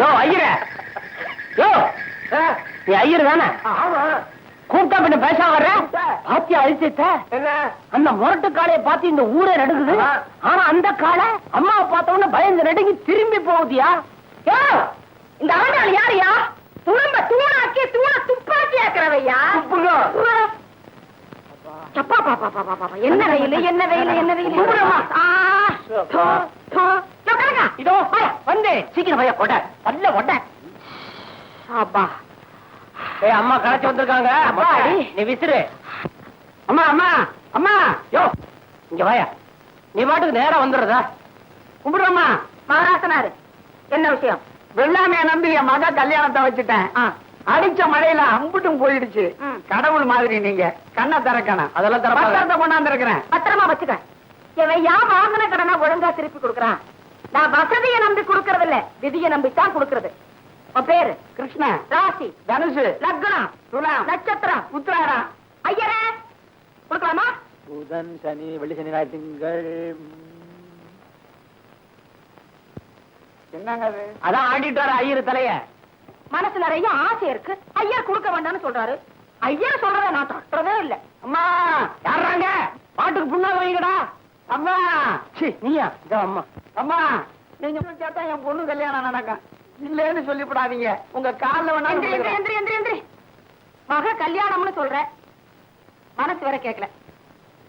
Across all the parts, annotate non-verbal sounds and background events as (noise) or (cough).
யோ ஐயர. யோ. நீ ஐயர் தானே? கூப்பிட்டா பின்ன பேச வர்ற? பாத்தியா அழிச்சிட்ட? என்ன? அந்த முரட்டு காளைய பார்த்து இந்த ஊரே நடுங்குது. ஆ. ஆனா அந்த காளை அம்மாவை பார்த்த உடனே பயந்து நடுங்கி திரும்பி போகுதியா? யோ, இந்த ஆண்டாள் யாரையா? துரும்ப தூணாக்கி தூண துப்பாக்கி ஆக்குறவையா துப்புங்க. அப்பா, பா, பா, பா, பா, பா, என்ன வெயில் என்ன வெயில்? என்ன வெயில். இதோ வந்து. சீக்கிரம் பைய கொட. நல்ல கொட. அப்பா. ஏய் அம்மா களைச்சு வந்திருக்காங்க. அப்பாடி. நீ விசிறு. அம்மா அம்மா அம்மா. யோ இங்க வாயா. நீ பாட்டுக்கு நேரா வந்துடுறதா? கும்பிடுறோமா மகாராசனாரு என்ன விஷயம்? வெள்ளாமைய நம்பி என் மக கல்யாணத்தை வச்சுட்டேன். அடிச்ச மழையில அம்புட்டும் போயிடுச்சு. கடவுள் மாதிரி நீங்க. கண்ணை திறக்கணும். அதெல்லாம் திறப்பாங்க. பத்திரத்தை கொண்டாந்துருக்கிறேன். பத்திரமா வச்சுக்க. இவன் யா வாங்கின கடனை ஒழுங்கா திருப்பி கொடுக்கறான் நான் வசதியை நம்பி கொடுக்கறது இல்ல விதியை நம்பித்தான் கொடுக்கறது. உன் பேரு? கிருஷ்ணன் ராசி. தனுசு. லக்னம். துலாம். நட்சத்திரம். உத்திராடம். ஐயரே! கொடுக்கலாமா? புதன் சனி வெள்ளி சனி ஞாயிறு திங்கள் என்னங்க அது? அதான் ஆடிட்டு வர ஐயர் தலைய. மனசு நிறைய ஆசை இருக்கு. ஐயர் கொடுக்க வேண்டாம்னு சொல்றாரு. ஐயர் சொல்றத நான் தட்டுறதே இல்ல. அம்மா யாருறாங்க? பாட்டுக்கு புண்ணாக வைங்கடா. அம்மா சி நீயா? இதோ அம்மா. அம்மா நீங்க கேட்டா என் பொண்ணு கல்யாணம் நடக்கும் இல்லேன்னு சொல்லிவிடாதீங்க. உங்க கால்ல எந்திரி மக கல்யாணம்னு சொல்ற. மனசு வேற கேட்கல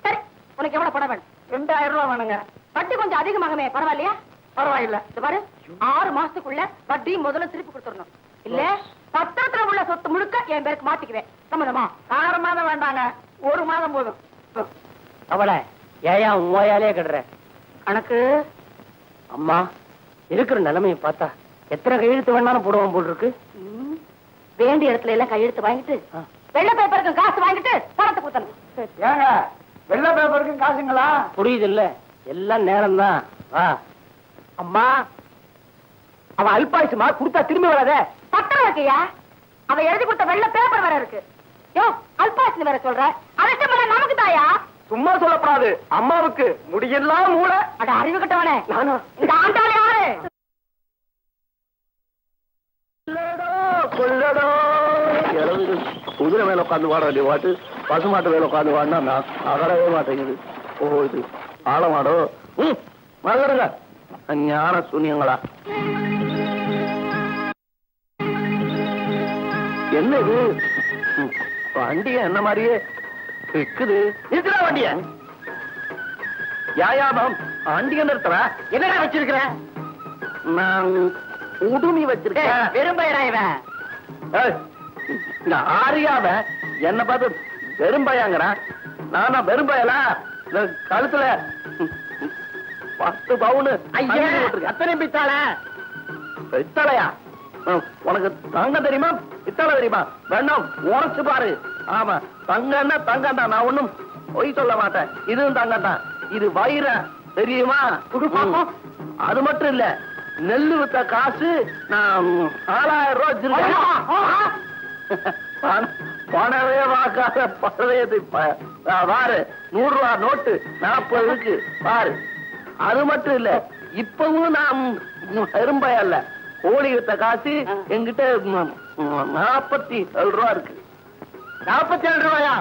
சரி உனக்கு எவ்வளவு பணம் வேணும்? ரெண்டாயிரம் ரூபாய் வேணுங்க. வட்டி கொஞ்சம் அதிகமாகவே பரவாயில்லையா? பரவாயில்ல. பாரு ஆறு மாசத்துக்குள்ள வட்டி முதல்ல திருப்பி கொடுத்துடணும். இல்ல பத்திரத்துல உள்ள சொத்து முழுக்க என் பேருக்கு மாத்திக்குவேன். சம்மதமா? ஆறு மாதம் வேண்டாங்க. ஒரு மாதம் போதும். அவளை ஏயா உன் கிடுற. கணக்கு? அம்மா இருக்கிற நிலைமையை பார்த்தா எத்தனை கையெழுத்து வேணாலும் போடுவான் போல் இருக்கு. வேண்டிய இடத்துல எல்லாம் கையெழுத்து வாங்கிட்டு. வெள்ளை பேப்பருக்கு காசு வாங்கிட்டு பணத்தை கொடுத்தணும். ஏங்க வெள்ளை பேப்பருக்கும் காசுங்களா? புரியுது இல்ல எல்லாம் நேரம் தான் வா. அம்மா அவன் அல்பாயுசுமா கொடுத்தா திரும்பி வராதே. பத்திரம் இருக்கியா அவ எழுதி கொடுத்த வெள்ளை பேப்பர் வேற இருக்கு. யோ அல்பாசினி வேற சொல்ற. அரசு மேல நமக்கு தாயா? சும்மா சொல்லப்படாது. அம்மாவுக்கு முடியெல்லாம் மூளை. அட அறிவு கட்டவனே. நானும் இந்த ஆண்டாள் யாரு? குதிரை மேல உட்காந்து வாட வேண்டிய பாட்டு பசுமாட்டு மேல உட்காந்து வாடினா நான் அகரவே மாட்டேங்குது. ஓ இது ஆழமாடோ. ம் மறந்துடுங்க. ஞான சூன்யங்களா. என்ன இது வண்டிய என்ன மாதிரியே? இருக்குது இருக்கிற வண்டிய. யாயாமம் வண்டிய நிறுத்துற என்னடா வச்சிருக்கிற? நான் உடுமி வச்சிருக்கேன். இவன். ஏய், இந்த ஆரியாவ என்ன பார்த்து வெறும்பையாங்கிறான் நானா இந்த கழுத்துல பத்து பவுனு ஐயா அத்தனை பித்தாள. பித்தளையா? உனக்கு தங்கம் தெரியுமா? பித்தளை தெரியுமா? வேண்டாம் உரைச்சு பாரு. ஆமா தங்கம்னா தங்கம் தான் நான் ஒண்ணும் பொய் சொல்ல மாட்டேன். இதுவும் தங்கம் தான் இது வைர தெரியுமா. அது மட்டும் இல்ல நெல்லு வித்த காசு நான் ஆறாயிரம் ரூபாய் வச்சிருக்கேன். பண- பணவே வாக்காத பழையது ப- ஆ, பாரு நூறு ரூபா நோட்டு நாற்பது இருக்கு பாரு அது மட்டும் இல்ல இப்பவும் நான் எறும்பையா கோழி வித்த காசு ம், நாற்பத்தி ஏழு ரூபா இருக்கு. நாற்பத்தி ஏழு ரூபாயா?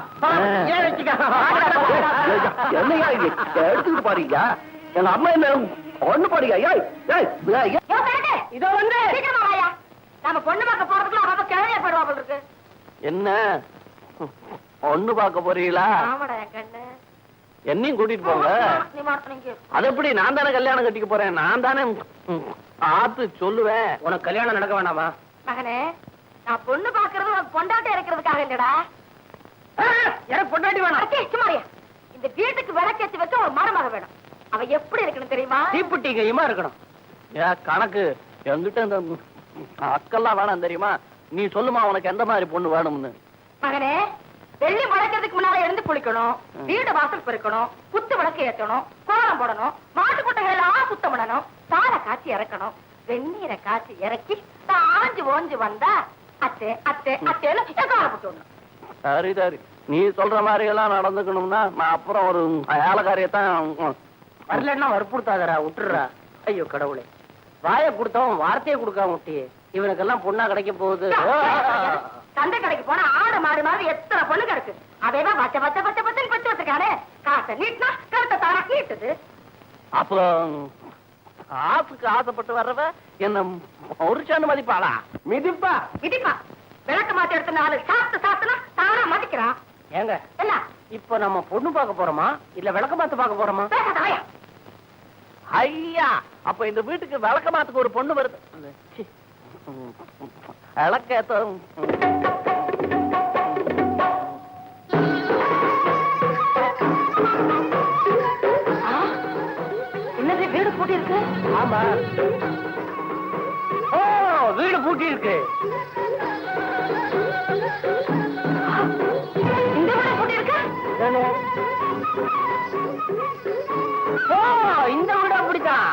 என்னையா இது? எடுத்துக்கிட்டு பாருங்க எங்க அம்மா என்ன ஒண்ணு பாருங்க இதோ வந்து நம்ம பொண்ணு பார்க்க போறதுக்குள்ள அவ கிழமையா இருக்கு. என்ன? ஒண்ணு பார்க்க போறீங்களா? என்னையும் கூட்டிட்டு போங்க. அது எப்படி நான் தானே கல்யாணம் கட்டிக்க போறேன்? நான் தானே ம், ஆத்து சொல்லுவேன் உனக்கு கல்யாணம் நடக்க வேண்டாமா மகனே நான் பொண்ணு பாக்குறது உனக்கு பொண்டாட்டி இறக்கிறதுக்காக இல்லடா. எனக்கு பொண்டாட்டி வேணாம். சும்மாரியா இந்த வீட்டுக்கு விளக்கேத்தி வச்ச ஒரு மருமக வேணும். அவ எப்படி இருக்கணும் தெரியுமா? தீப்புட்டி கையுமா இருக்கணும். ஏன் கணக்கு. என்கிட்ட இந்த அக்கெல்லாம் வேணாம் தெரியுமா? நீ சொல்லுமா உனக்கு எந்த மாதிரி பொண்ணு வேணும்னு. மகனே வெள்ளி முளைக்கிறதுக்கு முன்னால எழுந்து குளிக்கணும் வீடு வாசல் பெருக்கணும் குத்து விளக்கு ஏத்தணும் கோலம் போடணும் மாட்டு குட்டைகள் எல்லாம் சுத்தம் பண்ணணும் பாலை காய்ச்சி இறக்கணும். வெந்நீரை காய்ச்சி இறக்கி தான் ஆஞ்சு ஓஞ்சு வந்தா அத்தை அத்தை அத்தைன்னு காலை போட்டு. சரி சரி. நீ சொல்ற மாதிரி எல்லாம் நடந்துக்கணும்னா நான் அப்புறம் ஒரு ஏலக்காரியத்தான் வரலன்னா வற்புறுத்தாதடா விட்டுடுறா. ஐயோ கடவுளே. வாயை கொடுத்தவன் வார்த்தையை கொடுக்காம விட்டியே. இவனுக்கெல்லாம் பொண்ணா கிடைக்க போகுது. சந்தை கடைக்கு போனா ஆடு மாடு மாதிரி எத்தனை பொண்ணு கிடக்கு அதையெல்லாம் பச்சை பச்சை பச்சை பச்சை பச்சை வச்சிருக்கானே. காசை நீட்டினா கருத்தை தானா நீட்டுது. அப்புறம் ஆசுக்கு ஆசைப்பட்டு வர்றவ என்ன ஒரு மதிப்பாளா? மிதிப்பா. இடிப்பா விளக்கு மாத்தி எடுத்த நாலு சாப்பிட்டு சாப்பிட்டுனா தானா மதிக்கிறான் ஏங்க என்ன? இப்ப நம்ம பொண்ணு பார்க்க போறோமா? இல்ல விளக்க மாத்து பார்க்க போறோமா. ஐயா அப்ப இந்த வீட்டுக்கு விளக்க மாத்துக்கு ஒரு பொண்ணு வருது. சி. பூட்டி இருக்கு ஆமா. ஓ வீடு பூட்டி இருக்கு இந்த வீடு பூட்டி இருக்கு? ஓ இந்த வீடு அப்படித்தான்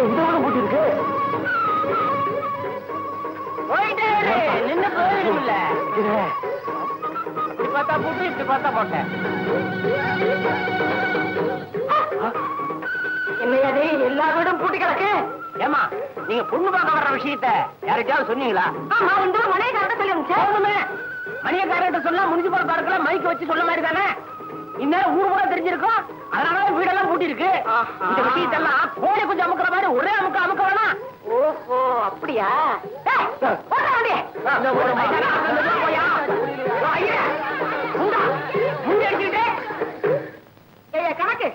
இந்த வீடு பூட்டி இருக்கு போயிட்டே நின்னு போயிடும்ல பார்த்தா பூட்டு இப்படி பார்த்தா போட்டேன் என்னையதே எல்லா வீடும் பூட்டி கிடக்கு? ஏமா நீங்க பொண்ணு பார்க்க வர்ற விஷயத்த யாருக்காவது சொன்னீங்களா? ஆமா இந்த மனைவிக்காரட்ட சொல்லி அனுப்பிச்சேன் போதுமே. மணியக்காரர்கிட்ட சொன்னா முனிசிபல் பார்க்கல மைக் வச்சு சொல்ல மாதிரி தானே? இந்நேரம் ஊர் கூட தெரிஞ்சிருக்கும். அதனால வீடெல்லாம் பூட்டி இருக்கு. இந்த விஷயத்தெல்லாம் கோழி கொஞ்சம் அமுக்குற மாதிரி ஒரே அமுக்க அமுக்க வேணாம் ஓஹோ அப்படியா? டேய், கணக்கு.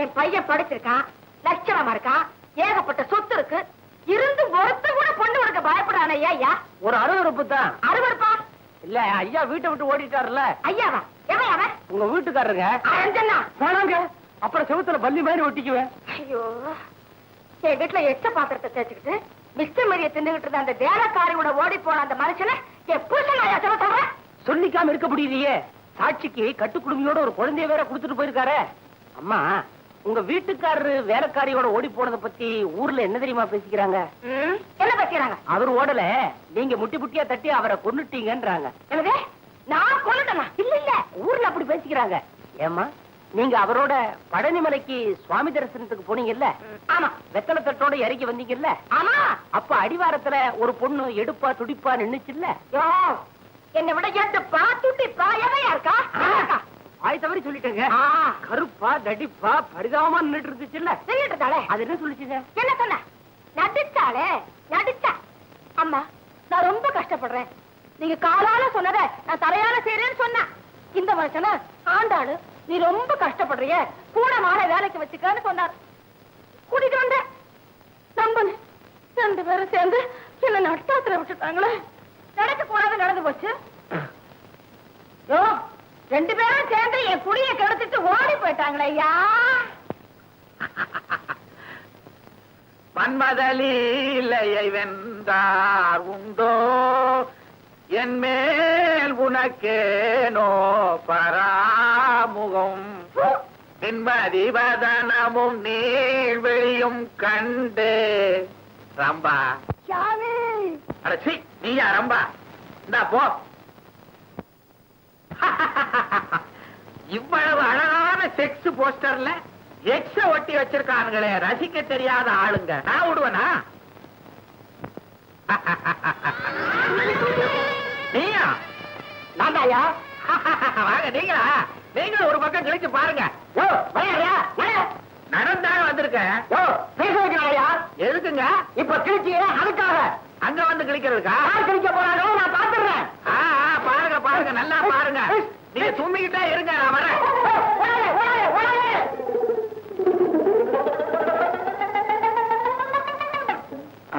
என் பையன் படிச்சிருக்கான் லட்சணமா இருக்கான் ஏகப்பட்ட சொத்து இருக்கு. இருந்து ஒருத்த கூட பொண்ணு கொடுக்க பயப்படானே ஐயா ஒரு அருவருப்பு தான். அறுவருப்பா இல்ல ஐயா வீட்டை விட்டு ஓடிட்டாருல்ல. ஐயாவா? எவன் அவன்? உங்க வீட்டுக்காரருங்க? வேணாங்க. அப்புறம் செவுத்துல பல்லி மாதிரி ஒட்டிக்குவேன். ஐயோ. என் வீட்டுல எச்ச பாத்திரத்தை தேய்ச்சிக்கிட்டு மிஸ்டர் மரியை தின்னுகிட்டு இருந்த அந்த வேலைக்காரியோட ஓடி போன அந்த மனுஷனை என் புருஷன் ஐயா சொல்ல சொல்லிக்காம இருக்க முடியலையே. சாட்சிக்கு கட்டுக்குடுமையோட ஒரு குழந்தைய வேற கொடுத்துட்டு போயிருக்காரே. அம்மா உங்க வீட்டுக்காரரு வேலைக்காரியோட ஓடி போனதை பத்தி ஊர்ல என்ன தெரியுமா பேசிக்கிறாங்க? என்ன பேசுறாங்க அவர் ஓடல. நீங்க முட்டி முட்டியா தட்டி அவரை கொன்னுட்டீங்கன்றாங்க. என்னது? நான் கொண்டுட்டேனா இல்ல இல்ல. ஊர்ல அப்படி பேசிக்கிறாங்க. ஏம்மா நீங்க அவரோட பழனிமலைக்கு சுவாமி தரிசனத்துக்கு போனீங்கல்ல? ஆமா. வெத்தலை தட்டோட இறங்கி வந்தீங்கல்ல? ஆமா. அப்ப அடிவாரத்துல ஒரு பொண்ணு எடுப்பா துடிப்பா நின்னுச்சுல்ல? என்னை விட எட்டு பா துட்டி பா எவையா இருக்கா? ஆய் தவறி சொல்லிட்டேங்க. கருப்பா தடிப்பா பரிதாபமா நின்னுட்டு இருந்துச்சுல்ல சொல்லிட்டு இருந்தாளே அது என்ன சொல்லிச்சுங்க? என்ன சொன்ன? நடிச்சாளே? நடிச்சா? அம்மா நான் ரொம்ப கஷ்டப்படுறேன். நீங்க காலால சொன்னத நான் தலையால செய்யறேன்னு சொன்னா. இந்த மனுஷன ஆண்டாளு நீ ரொம்ப கஷ்டப்படுறிய? கூட மாற வேலைக்கு வச்சுக்கன்னு சொன்னார். கூட்டிட்டு வந்தேன். நம்பல ரெண்டு பேரும் சேர்ந்து என்ன நட்டாத்துல விட்டுட்டாங்களே. நடக்க கூடாது நடந்து போச்சு. யோ ரெண்டு பேரும் சேர்ந்து என் குடியை கெடுத்துட்டு ஓடி போயிட்டாங்களே ஐயா. (laughs) மன்மதலீலையை வென்றார் உண்டோ? என் மேல் உனக்கேனோ பராமுகம்? பின்பதிவதனமும் நீழ்வெளியும் கண்டு. ரம்பா. அடச்சி நீயா ரம்பா? இந்தா போ. இவ்வளவு அழகான செக்ஸ் போஸ்டர்ல எக்ஸ ஒட்டி வச்சிருக்கானுங்களே ரசிக்க தெரியாத ஆளுங்க. நான் விடுவனா நீயா? நான் ஐயா வாங்க நீங்களா? நீங்களும் ஒரு பக்கம் கிழிச்சு பாருங்க. யோ வரையா நடந்தாலும் பேச வைக்கிறாயா எதுக்குங்க? இப்ப கிழிச்சியே அதுக்காக. அங்க வந்து கிழிக்கிறதுக்கா? கிழிக்க போறாரோ நான் பாத்துறேன் பாருங்க பாருங்க நல்லா பாருங்க. நீங்க தும்மிக்கிட்டே இருங்க நான் வரேன்.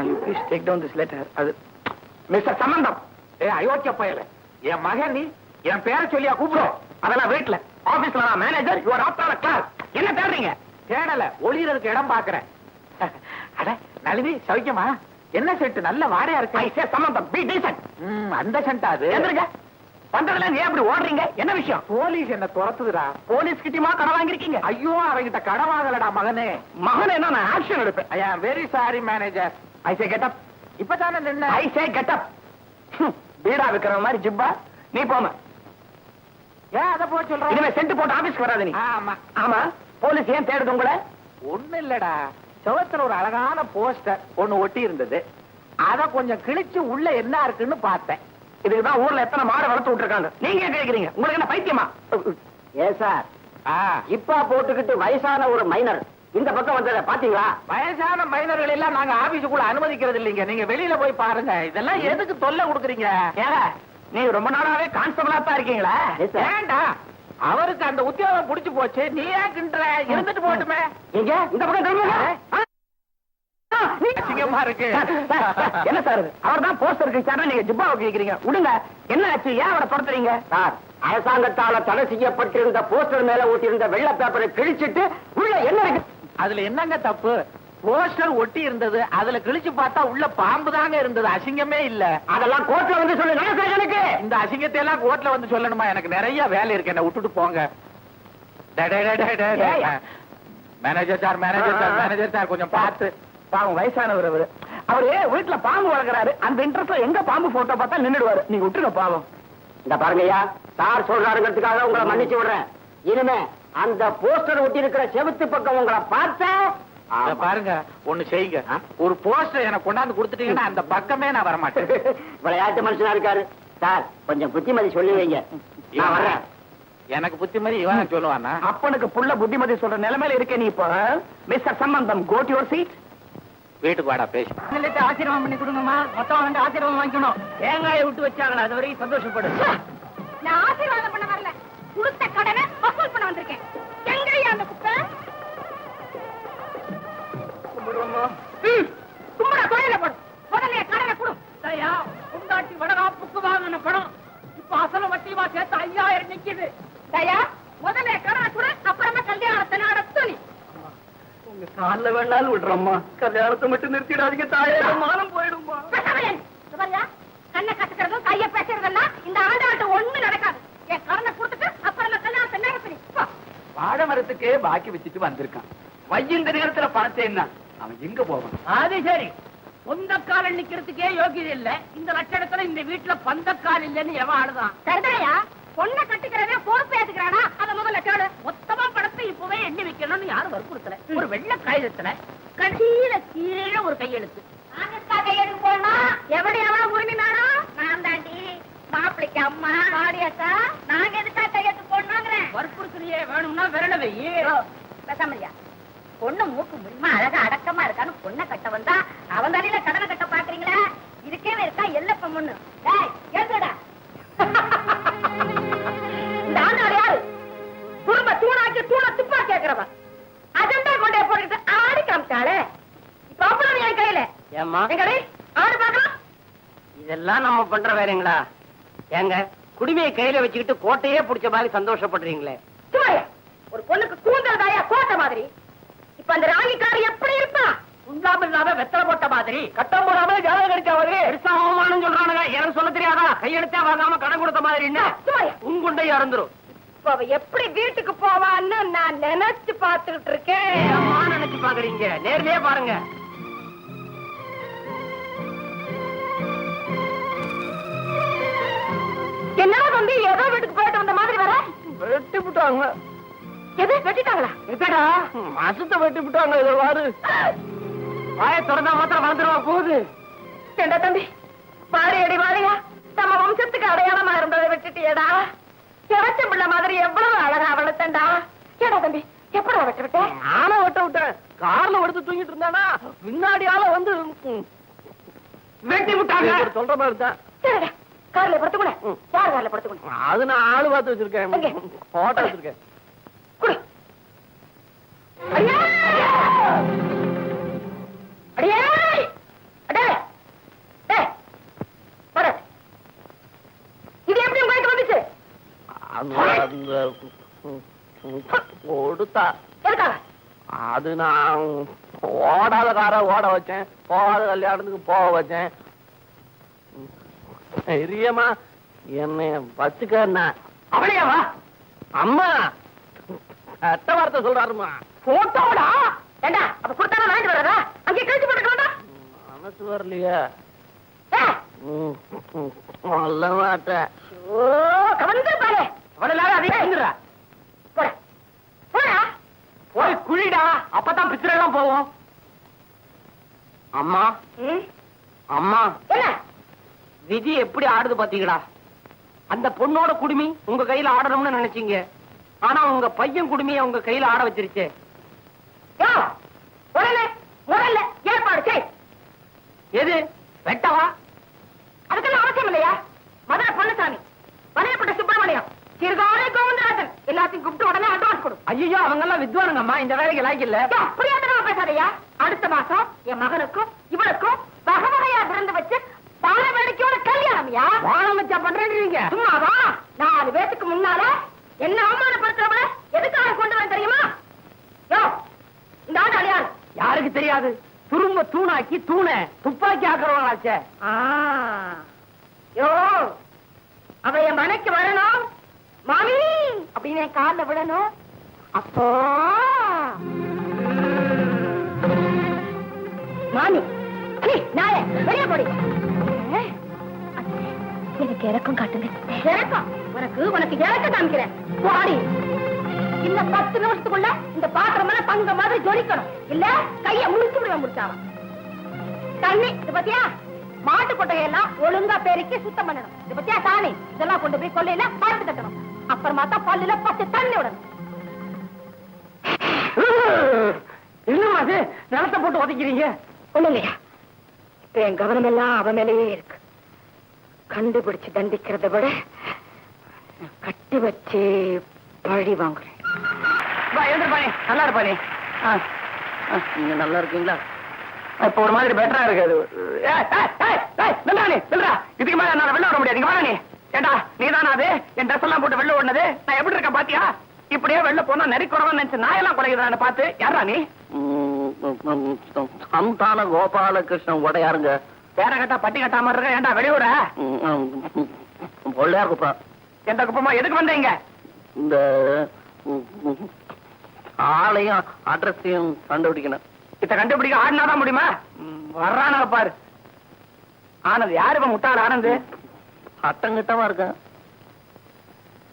You please take down this letter அது மிஸ்டர் சம்பந்தம். ஏ அயோக்கிய பயல. என் மகன் நீ என் பேரை சொல்லியா கூப்பிடும் அதெல்லாம் வீட்ல. ஆபீஸ்ல நான் மேனேஜர் யுவர் ஆப்டான கிளாஸ் என்ன தேடுறீங்க? தேடல ஒளியறதுக்கு இடம் பாக்குறேன் அட நளினி சௌக்கியமா என்ன செட்டு? நல்ல வாடையா இருக்கு. ஐ சே சம்பந்தம் பி டீசன்ட் அந்த சென்டா அது. எந்திருங்க. வந்ததுல ஏன் அப்படி ஓடுறீங்க? என்ன விஷயம்? போலீஸ் என்ன துரத்துதுடா? போலீஸ் கிட்டமா கடை வாங்கிருக்கீங்க ஐயோ அவங்கிட்ட கடை வாங்கலடா மகனே. மகன் என்ன நான் ஆக்ஷன் எடுப்பேன்? I am very sorry manager I say get up இப்பதானே நின்ன? ஐ சே கெட் அப் பீடா விக்கிற மாதிரி ஜிப்பா. நீ போம ஏன் அதை போக சொல்ற? இனிமே சென்ட் போட்டு ஆபீஸ்க்கு வராத நீ. ஆமா. ஆமா. போலீஸ் ஏன் தேடுது உங்களை? ஒண்ணு இல்லடா. செவத்துல ஒரு அழகான போஸ்டர் ஒண்ணு ஒட்டி இருந்தது. அத கொஞ்சம் கிழிச்சு உள்ள என்ன இருக்குன்னு பார்த்தேன். இதுக்குதான் ஊர்ல எத்தனை மாடு வளர்த்து விட்டுருக்காங்க. நீங்க ஏன் கேக்குறீங்க? உங்களுக்கு என்ன பைத்தியமா? ஏ சார்? ஆ, இப்பா போட்டுக்கிட்டு வயசான ஒரு மைனர் இந்த பக்கம் வந்தத பாத்தீங்களா வயசான மைனர்கள் எல்லாம் நாங்க ஆபீஸுக்குள்ள அனுமதிக்கிறது இல்லைங்க. நீங்க வெளியில போய் பாருங்க. இதெல்லாம் எதுக்கு தொல்லை கொடுக்குறீங்க? நீங்க ரொம்ப நாளாவே கான்ஸ்டபிளா தான் இருக்கீங்களா. ஏண்டா? அவருக்கு அந்த உத்தியோகம் புடிச்சு போச்சு. நீ ஏன் கிண்டுற. இருந்துட்டு போட்டுமே. எங்க? இந்த பக்கம் நீ- அசிங்கமா இருக்கு. என்ன சார் அவர் தான் போஸ்டர் கிழிச்சாரு நீங்க ஜிப்பாவை கேக்குறீங்க விடுங்க. என்ன ஆச்சு? ஏன் அவரை துரத்துறீங்க? சார் அரசாங்கத்தால தடை செய்யப்பட்டிருந்த போஸ்டர் மேல ஒட்டியிருந்த வெள்ளை பேப்பரை கிழிச்சிட்டு உள்ள என்ன இருக்கு? அதுல என்னங்க தப்பு? போஸ்டர் ஒட்டி இருந்தது. அதுல கிழிச்சு பார்த்தா உள்ள பாம்பு தாங்க இருந்தது. அசிங்கமே இல்ல. அதெல்லாம் கோர்ட்ல வந்து சொல்லு. நான் எனக்கு? இந்த அசிங்கத்தை எல்லாம் கோர்ட்ல வந்து சொல்லணுமா? எனக்கு நிறைய வேலை இருக்கு. என்ன விட்டுட்டு போங்க. Manager sir manager sir. Manager sir கொஞ்சம் பார்த்து. பாவம் வயசானவர் அவரு. அவரு வீட்டுல பாம்பு வளர்க்கறாரு. அந்த இன்ட்ரெஸ்ட்ல எங்க பாம்பு போட்டோ பார்த்தா நின்னுடுவாரு. நீங்க விட்டுருங்க பாவம். இந்த பாருங்கய்யா சார் சொல்றாருங்கிறதுக்காக உங்களை மன்னிச்சு விடுறேன். இனிமே அந்த போஸ்டர் ஒட்டி இருக்கிற செவுத்து பக்கம் உங்களை பார்த்தேன் பாருங்க ஒண்ணு செய்யுங்க? ஒரு போஸ்டர் எனக்கு கொண்டாந்து கொடுத்துட்டீங்கன்னா அந்த பக்கமே நான் வர மாட்டேன் (laughs) விளையாட்டு மனுஷனா இருக்காரு. சார் கொஞ்சம் புத்திமதி சொல்லி வைங்க. நான் வர்றேன். எனக்கு புத்தி மாதிரி இவன் சொல்லுவானா? அப்பனுக்கு புள்ள புத்திமதி சொல்ற நிலைமையில இருக்கே நீ இப்போ. மிஸ்டர் சம்பந்தம் கோட் யுவர் சீட் வீட்டுக்கு வாடா பேசி. ஆசீர்வாதம் பண்ணி கொடுங்கம்மா. மொத்தம் வந்து ஆசீர்வாதம் வாங்கிக்கணும். தேங்காயை விட்டு வச்சாங்களா அது வரைக்கும் சந்தோஷப்படு. நான் ஆசீர்வாதம் பண்ண வரல. கொடுத்த கடனை வசூல் பண்ண வந்திருக்கேன். பணம் இப்ப அசல வட்டியுமா சேர்த்து ஐயாயிரம் நிக்குது. தயா முதல்ல கடனை கொடு அப்புறமா கல்யாணத்தை நடத்து உங்க கால்ல வேணாலும் விடுறோம்மா. கல்யாணத்தை மட்டும் நிறுத்திடாதீங்க தாயே மானம் போயிடுமா பேசாமலேன். இது பாருயா, கண்ணை கட்டுக்கிறதும் கைய பேசுறதெல்லாம் இந்த ஆண்டாட்ட ஒண்ணு நடக்காது. என் கடனை கொடுத்துட்டு அப்புறமா கல்யாணத்தை நடத்து. வாழை மரத்துக்கு பாக்கி வச்சுட்டு வந்திருக்கான். வையந்த நேரத்துல பணத்தை என்ன அவன் எங்க போவான்? அது சரி. சொந்தக்காரன் நிக்கிறதுக்கே யோகியது இல்ல. இந்த லட்சணத்துல இந்த வீட்டுல பந்தக்கால் இல்லைன்னு எவன் ஆளுதான்? சரிதாயா பொண்ணை கட்டிக்கிறதே பொறுப்பு ஏத்துக்கிறானா? அத முதல்ல கேளு. மொத்தமா பணத்தை இப்பவே எண்ணி வைக்கணும்னு யாரும் வற்புறுத்தல. ஒரு வெள்ளை காகிதத்துல கடைசியில கீழே ஒரு கையெழுத்து. கையெழுத்து போனா எவடி எவ்வளவு உரிமைனாரோ நான் தாண்டி. மாப்பிளைக்கு அம்மா. மாடியாக்கா நாங்க எதுக்கா கையெழுத்து போடணுங்கிறேன் வற்புறுத்தலையே வேணும்னா விரல வெய்யி பேசாமலியா பொண்ணு மூக்கு முடியுமா அழகா அடக்கமா இருக்கான்னு பொண்ணை கட்ட வந்தா அவன் தலையில கடனை கட்ட பாக்குறீங்களா? இதுக்கே இருக்கா எல்லப்ப பொண்ணு இந்த ஆண்டாள் யாரு? குடும்ப தூணாக்கி தூண துப்பா கேக்குறவன். அஜெண்டா கொண்டே போட்டுட்டு ஆடி காமிச்சாளே. இப்ப அப்புறம் என் கையில. ஆடு பாக்கலாம் இதெல்லாம் நம்ம பண்ற வேலைங்களா? ஏங்க குடிமையை கையில வச்சுக்கிட்டு கோட்டையே புடிச்ச மாதிரி சந்தோஷப்படுறீங்களே. ஒரு பொண்ணுக்கு கூந்தல் தாயா கோட்டை மாதிரி. இப்ப அந்த ராகிக்காரி எப்படி இருப்பா? உண்டாம இல்லாம வெத்தலை போட்ட மாதிரி கட்டம் போடாம ஜாதகம் கிடைச்ச மாதிரி பெருசா அவமானம் சொல்றானுங்க. எனக்கு சொல்ல தெரியாதா? கையெழுத்தே வாங்காம கடன் கொடுத்த மாதிரி உங்குண்டை அறந்துரும். இப்ப அவ எப்படி வீட்டுக்கு போவான்னு நான் நினைச்சு பார்த்துக்கிட்டு இருக்கேன். நினைச்சு பாக்குறீங்க நேர்லயே பாருங்க. என்னடா தம்பி ஏதோ வீட்டுக்கு போயிட்டு வந்த மாதிரி வர? வெட்டி விட்டாங்க எது? வெட்டிட்டாங்களா? எத்தடா மாசத்தை வெட்டி விட்டாங்க இதை வாரு. வாய திறந்தா மாத்திரம் வளர்ந்துருவா போகுது. ஏண்டா தம்பி? வாரி அடி வாரியா? நம்ம வம்சத்துக்கு அடையாளமா இருந்ததை விட்டுட்டியடா? கிடைச்ச பிள்ளை மாதிரி எவ்வளவு அழகா வளர்த்தண்டா ஏடா தம்பி எப்படி விட்டு விட்டேன் நானும் வெட்ட விட்டேன். கார்ல எடுத்து தூங்கிட்டு இருந்தானா? பின்னாடி ஆள வந்து வெட்டி விட்டாங்க. சொல்ற மாதிரி தான் சரிடா கார்ல படுத்துக்கூட. யார் கார்ல படுத்துக்கூட? அது நான் ஆளு பார்த்து வச்சிருக்கேன்? போட்டோ வச்சிருக்கேன் குடு அடியே அடியே அடே டேய் போடு இது எப்படி உங்க வந்துச்சு அந்த அந்த, ம், ம், கொடுத்தா. அது நான் ஓடாத காரை ஓட வச்சேன். போகாத கல்யாணத்துக்கு போக வச்சேன். தைரியமா என்னை வச்சுக்கண்ணா அவளையாவா? அம்மா! கட்ட வார்த்தை சொல்றாருமா போட்டோடா? ஏண்டா அப்ப கொடுத்தாலும் வாங்கிட்டு வர்றதா? அங்கே கழிச்சு வேண்டாம் மனசு வரலையா. சொல்ல மாட்டேன் ஓ கவனிச்சு பாரு. நேரம் அதே வந்துடுறா போடா. போடா. போய் குழிடா. அப்பதான் பிச்சரை எல்லாம் போவோம். அம்மா. அம்மா. என்ன? விதி எப்படி ஆடுது பாத்தீங்களா? அந்த பொண்ணோட குடுமி உங்க கையில ஆடணும்னு நினைச்சீங்க. ஆனா உங்க பையன் குடுமிய உங்க கையில ஆட வச்சிருச்சு. யோ உடனே முதல்ல ஏற்பாடு செய். எது? வெட்டவா? அதுக்கெல்லாம் அவசியம் இல்லையா? மதுரை பொன்னுசாமி வலையப்பட்ட சுப்பிரமணியம் சிறுகாலை கோவிந்தராஜன் எல்லாத்தையும் கூப்பிட்டு உடனே அட்வான்ஸ் கொடு. ஐயோ அவங்க எல்லாம் வித்வானுங்கம்மா இந்த வேலைக்கு லாய்க்கு இல்ல. பேசாதயா? அடுத்த மாசம் என் மகனுக்கும் இவளுக்கும் வகை வகையா விருந்து வச்சு தான வேடிக்கையோட கல்யாணம்யா வானம் வச்சா பண்றேன்றீங்க. சும்மாவா? நாலு பேத்துக்கு முன்னால என்ன அவமானப்படுத்துறவள எதுக்காக கொண்டு வர தெரியுமா யோ இந்த ஆண்டு அடையாளம் யாருக்கு தெரியாது? துரும்ப தூணாக்கி தூணை துப்பாக்கி ஆக்குறவங்களாச்சே ஆ. யோ அவ என் மனைக்கு வரணும்? மாமி அப்படின்னு என் கால்ல விடணும்? அப்போ. மாமி நாயே, வெளியே போடி. எனக்கு இறக்கம் காட்டுங்க. இறக்கம்? உனக்கு உனக்கு இறக்கம் காமிக்கிறேன். போடி. இந்த பத்து நிமிஷத்துக்குள்ள இந்த பாத்திரம் எல்லாம் தங்க மாதிரி ஜொலிக்கணும். இல்ல கைய முடிச்சு விடுவேன் முடிச்சாவன் தண்ணி இது பத்தியா? மாட்டு கொட்டையெல்லாம் ஒழுங்கா பெருக்கி சுத்தம் பண்ணணும். இது பத்தியா சாணி? இதெல்லாம் கொண்டு போய் கொல்லையில பார்த்து கட்டணும் அப்புறமா தான் பல்லுல பத்து தண்ணி விடணும். என்னம்மா அது நிலத்தை போட்டு உதைக்கிறீங்க ஒண்ணு இல்லையா? இப்ப என் கவனம் எல்லாம் அவன் மேலேயே இருக்கு. கண்டுபிடிச்சு தண்டிக்கிறத விட கட்டி வச்சு பழி வாங்குறேன். வா எழுந்திருப்பானே நல்லா இருப்பானே ஆ, ஆ, நீங்க நல்லா இருக்கீங்களா இப்ப ஒரு மாதிரி பெட்டரா இருக்கு அது ஏய், ஏய், ஏய், ஏய், நில்றா நீ, நில்றா. இதுக்கு மேல என்னால வெளில வர முடியாது இங்க நீ ஏண்டா நீதானா அது என் ட்ரெஸ் எல்லாம் போட்டு வெளில ஓடுனது நான் எப்படி இருக்கேன் பாத்தியா இப்படியே வெளில போனா நெறிக்குறவன் நினைச்சு நாயெல்லாம் குறையுதான் பார்த்து யாரா நீ சந்தான கோபாலகிருஷ்ணன் உடையாருங்க வேற கட்டா பட்டி கட்டாம இருக்க ஏண்டா வெளியூர பொள்ளையார் குப்பம் எந்த குப்பமா எதுக்கு வந்தீங்க இந்த ஆளையும் அட்ரஸையும் கண்டுபிடிக்கணும். இத கண்டுபிடிக்க ஆடினாதான் முடியுமா? வர்றானு பாரு. ஆனது யாரு இப்ப முட்டாள் ஆனந்து? அட்டங்கிட்டமா இருக்கேன்.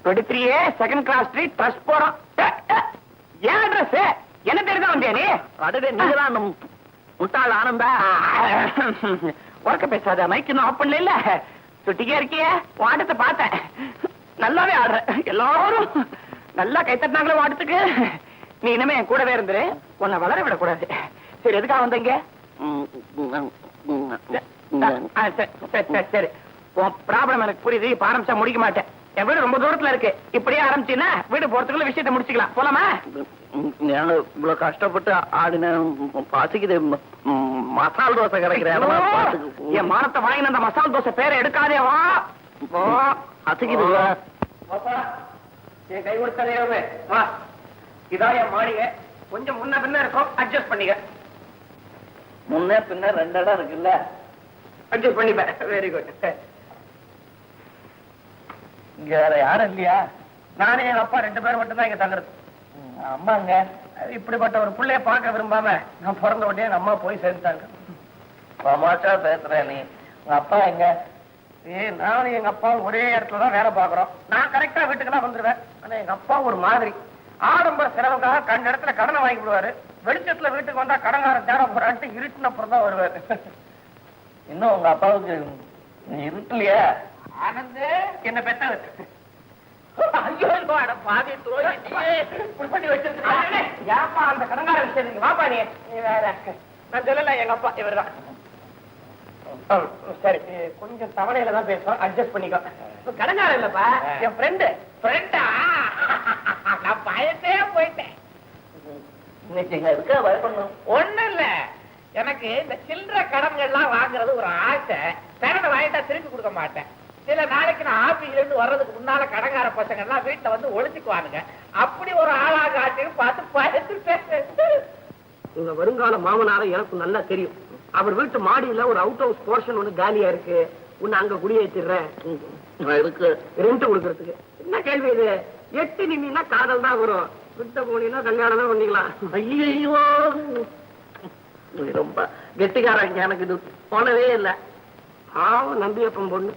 Twenty second class street trust போறோம் ஏன் அட்ரஸ் என்ன தெரியுதா வந்தியா நீ? அடடே நீங்க தான் முட்டாள் ஆனந்தா. உறக்க பேசாத மைக் இன்னும் ஆஃப் பண்ணல இல்ல. சுட்டிக்கே இருக்கியே? வாட்டத்தை பார்த்தேன். நல்லாவே ஆடுற. எல்லாரும் நல்லா கை தட்டினாங்களே வாட்டத்துக்கு நீ இனிமே என் கூடவே இருந்துரு. உன்னை வளர விடக்கூடாது. சரி எதுக்காக வந்தீங்க? சரி, உன் ப்ராப்ளம் எனக்கு புரியுது. இப்ப ஆரம்பிச்சா முடிக்க மாட்டேன். என் வீடு ரொம்ப தூரத்துல இருக்கு. இப்படியே ஆரம்பிச்சீன்னா வீடு போறதுக்குள்ள விஷயத்தை முடிச்சுக்கலாம். போலாமா? இவ்வளவு கஷ்டப்பட்டு ஆடின பசிக்குது. மசால் தோசை கிடைக்கிற இடமா பார்த்துக்கு என் மானத்தை வாங்கின அந்த மசால் தோசை பேரை எடுக்காதே வா. பசிக்குது. என் கை கொடுத்ததே வா. இதான் என் மாளிகை கொஞ்சம் முன்ன பின்ன இருக்கும் அட்ஜஸ்ட் பண்ணிக்க. முன்னே பின்ன ரெண்டு இடம் இருக்குல்ல? அட்ஜஸ்ட் பண்ணிப்பேன் வெரி குட் இங்க வேற யாரும் இல்லையா? நானே எங்க அப்பா ரெண்டு பேரும் மட்டும் தான் இங்க தங்குறது. அம்மாங்க. இப்படிப்பட்ட ஒரு புள்ளைய பார்க்க விரும்பாம நான் பிறந்த உடனே எங்க அம்மா போய் சேர்ந்துட்டாங்க. தமாஷா பேசுற நீ. உங்க அப்பா எங்க? ஏய் நானும் எங்க அப்பாவும் ஒரே இடத்துல தான் வேலை பார்க்கறோம். நான் கரெக்டா வீட்டுக்கெல்லாம் வந்துருவேன். ஆனா எங்க அப்பா ஒரு மாதிரி. ஆடம்பர செலவுக்காக கண்ட இடத்துல கடனை வாங்கி விடுவாரு. வெளிச்சத்துல வீட்டுக்கு வந்தா கடங்காரன் தேட போறான்ட்டு இருட்டின அப்புறம் தான் வருவாரு. இன்னும் உங்க அப்பாவுக்கு இருட்டுலையா? ஆனந்து. என்ன பெத்தது ஐயோ அட பாதி இப்படி பண்ணி வச்சிருக்கீங்க ஏப்பா அந்த கடங்கார விஷயம் வாப்பா நீ. வேற. நான் சொல்லல எங்க அப்பா இவர்தான். ஆ, சரி கொஞ்சம் தவணையில தான் பேசுவோம். அட்ஜஸ்ட் பண்ணிக்கோ. கடங்காரம் இல்லப்பா என் ஃப்ரெண்டு ஃப்ரெண்டா நான் பயத்தே போயிட்டேன். இன்னைக்கு இங்க இருக்க பயப்படணும்? ஒண்ணு இல்ல எனக்கு இந்த சில்லற கடன்கள்லாம் வாங்குறது ஒரு ஆசை. கடனை வாங்கிட்டா திருப்பி கொடுக்க மாட்டேன். சில நாளைக்கு நான் ஆபீஸ்ல இருந்து வர்றதுக்கு முன்னால கடங்கார பசங்க எல்லாம் வீட்டுல வந்து ஒழிச்சுக்குவானுங்க அப்படி ஒரு ஆளாக ஆச்சுன்னு பார்த்து பயத்து பேசுறேன் உங்க வருங்கால மாமனார எனக்கு நல்லா தெரியும். அவர் வீட்டு மாடியில ஒரு அவுட் ஹவுஸ் போர்ஷன் ஒண்ணு காலியா இருக்கு. உன்னை அங்க குடியேற்றிடுறேன் இருக்கு ரெண்ட் கொடுக்கறதுக்கு. என்ன கேள்வி இது? எட்டு நின்னா காதல் தான் வரும். விட்ட போனீங்கன்னா கல்யாணம் தான் பண்ணிக்கலாம் ஐயோ ரொம்ப கெட்டிக்காரங்க எனக்கு இது போனதே இல்லை. பாவம் நம்பியப்பன் பொண்ணு.